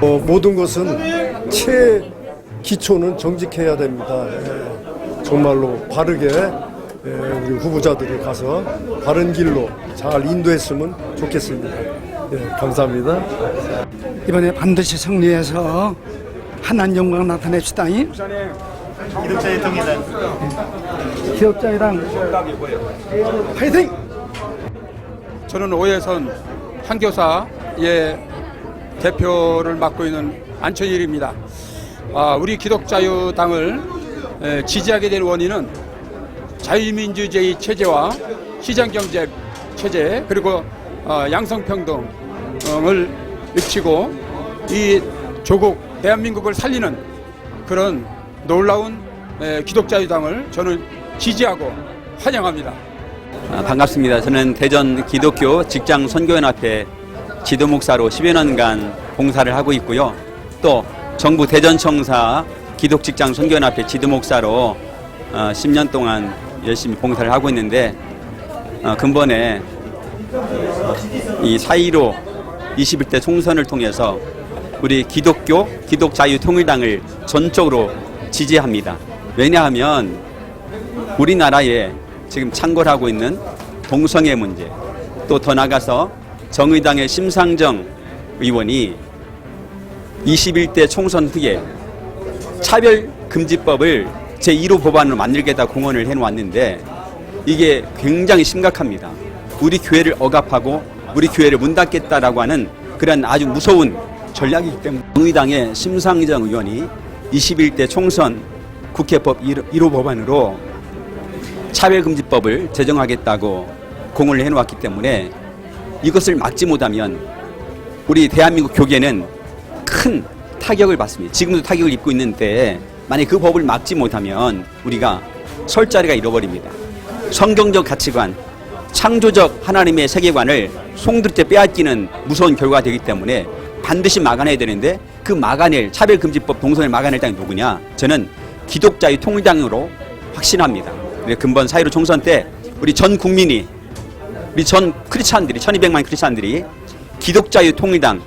어, 모든 것은 최 기초는 정직해야 됩니다. 예, 정말로 바르게 예, 우리 후보자들이 가서 바른 길로 잘 인도했으면 좋겠습니다. 예, 감사합니다. 이번에 반드시 승리해서 하나님 영광 나타냅시다. 기독자의 통일당 기업자이랑 파이팅! 저는 오해선 한교사의 대표를 맡고 있는 안천일입니다. 아, 우리 기독자유당을 에, 지지하게 된 원인은 자유민주주의 체제와 시장경제 체제 그리고 어, 양성평등을 외치고 이 조국 대한민국을 살리는 그런 놀라운 에, 기독자유당을 저는 지지하고 환영합니다. 아, 반갑습니다. 저는 대전 기독교 직장 선교연합회 지도 목사로 10여 년간 봉사를 하고 있고요. 또 정부 대전청사 기독 직장 선교연합회 지도 목사로 어, 10년 동안 열심히 봉사를 하고 있는데 어, 근본에 이4.15 21대 총선을 통해서 우리 기독교 기독자유통일당을 전적으로 지지합니다. 왜냐하면 우리나라에 지금 창궐하고 있는 동성애 문제 또 더 나가서 정의당의 심상정 의원이 21대 총선 후에 차별금지법을 제1호 법안으로 만들겠다 공언을 해놓았는데 이게 굉장히 심각합니다. 우리 교회를 억압하고 우리 교회를 문 닫겠다라고 하는 그런 아주 무서운 전략이기 때문에 정의당의 심상정 의원이 21대 총선 국회법 1호 법안으로 차별금지법을 제정하겠다고 공을 해놓았기 때문에 이것을 막지 못하면 우리 대한민국 교계는 큰 타격을 받습니다. 지금도 타격을 입고 있는데 만약 그 법을 막지 못하면 우리가 설 자리가 잃어버립니다. 성경적 가치관, 창조적 하나님의 세계관을 송두리째 빼앗기는 무서운 결과가 되기 때문에 반드시 막아내야 되는데 그 막아낼 차별금지법 동선을 막아낼 당이 누구냐? 저는 기독자의 통일당으로 확신합니다. 근본 4.15 총선 때 우리 전 국민이 우리 전 크리스찬들이 1200만 크리스찬들이 기독자유 통일당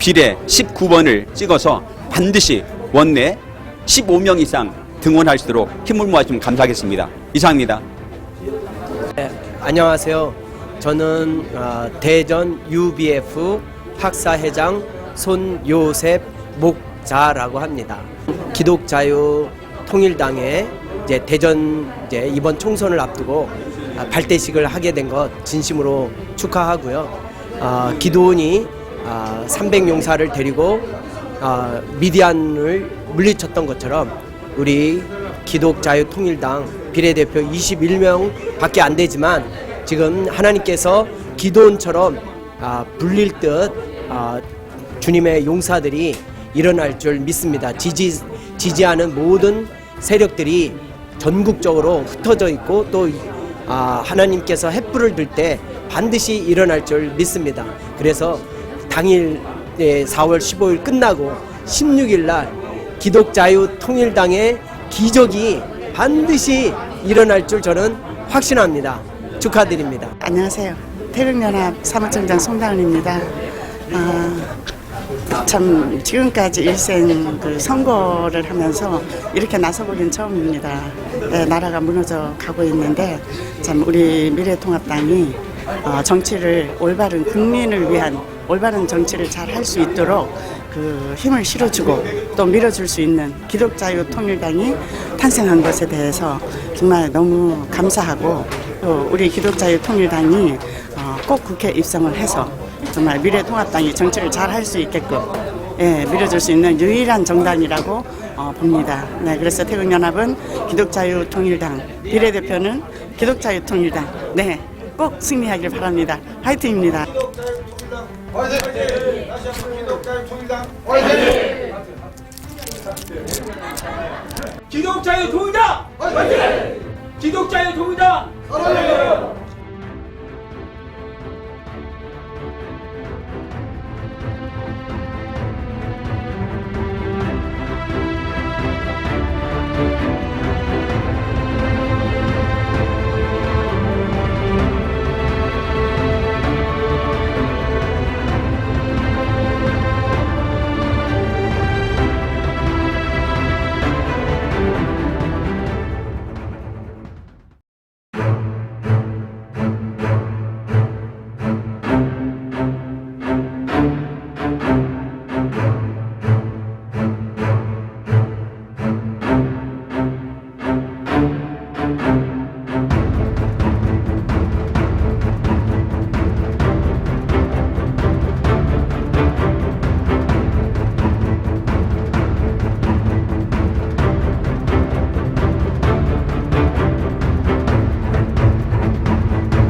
비례 19번을 찍어서 반드시 원내 15명 이상 등원할 수 있도록 힘을 모아주면 감사하겠습니다. 이상입니다. 안녕하세요. 저는 어, 대전 UBF 학사회장 손요셉 목자라고 합니다. 기독자유 통일당에 이제 대전 이제 이번 총선을 앞두고 아, 발대식을 하게 된 것 진심으로 축하하고요. 아, 기도원이 아, 300용사를 데리고 아, 미디안을 물리쳤던 것처럼 우리 기독자유통일당 비례대표 21명 밖에 안 되지만 지금 하나님께서 기도원처럼 아, 불릴 듯 아, 주님의 용사들이 일어날 줄 믿습니다. 지지 지지하는 모든 세력들이 전국적으로 흩어져 있고 또 아, 하나님께서 햇불을 들 때 반드시 일어날 줄 믿습니다. 그래서 당일 예, 4월 15일 끝나고 16일 날 기독자유통일당의 기적이 반드시 일어날 줄 저는 확신합니다. 축하드립니다. 안녕하세요. 태극연합 사무총장 송다은입니다. 아, 참 지금까지 일생 그 선거를 하면서 이렇게 나서보긴 처음입니다. 네, 나라가 무너져 가고 있는데 참 우리 미래통합당이 어, 정치를 올바른 국민을 위한 올바른 정치를 잘 할 수 있도록 그 힘을 실어주고 또 밀어줄 수 있는 기독자유통일당이 탄생한 것에 대해서 정말 너무 감사하고 또 우리 기독자유통일당이 어, 꼭 국회 입성을 해서 정말 미래통합당이 정치를 잘 할 수 있게끔 예, 밀어줄 수 있는 유일한 정당이라고 어, 봅니다. 네, 그래서 태극연합은 기독자유통일당, 비례대표는 기독자유통일당, 네, 꼭 승리하길 바랍니다. 화이팅입니다. 기독자유 통일당! 기독자유 통일당!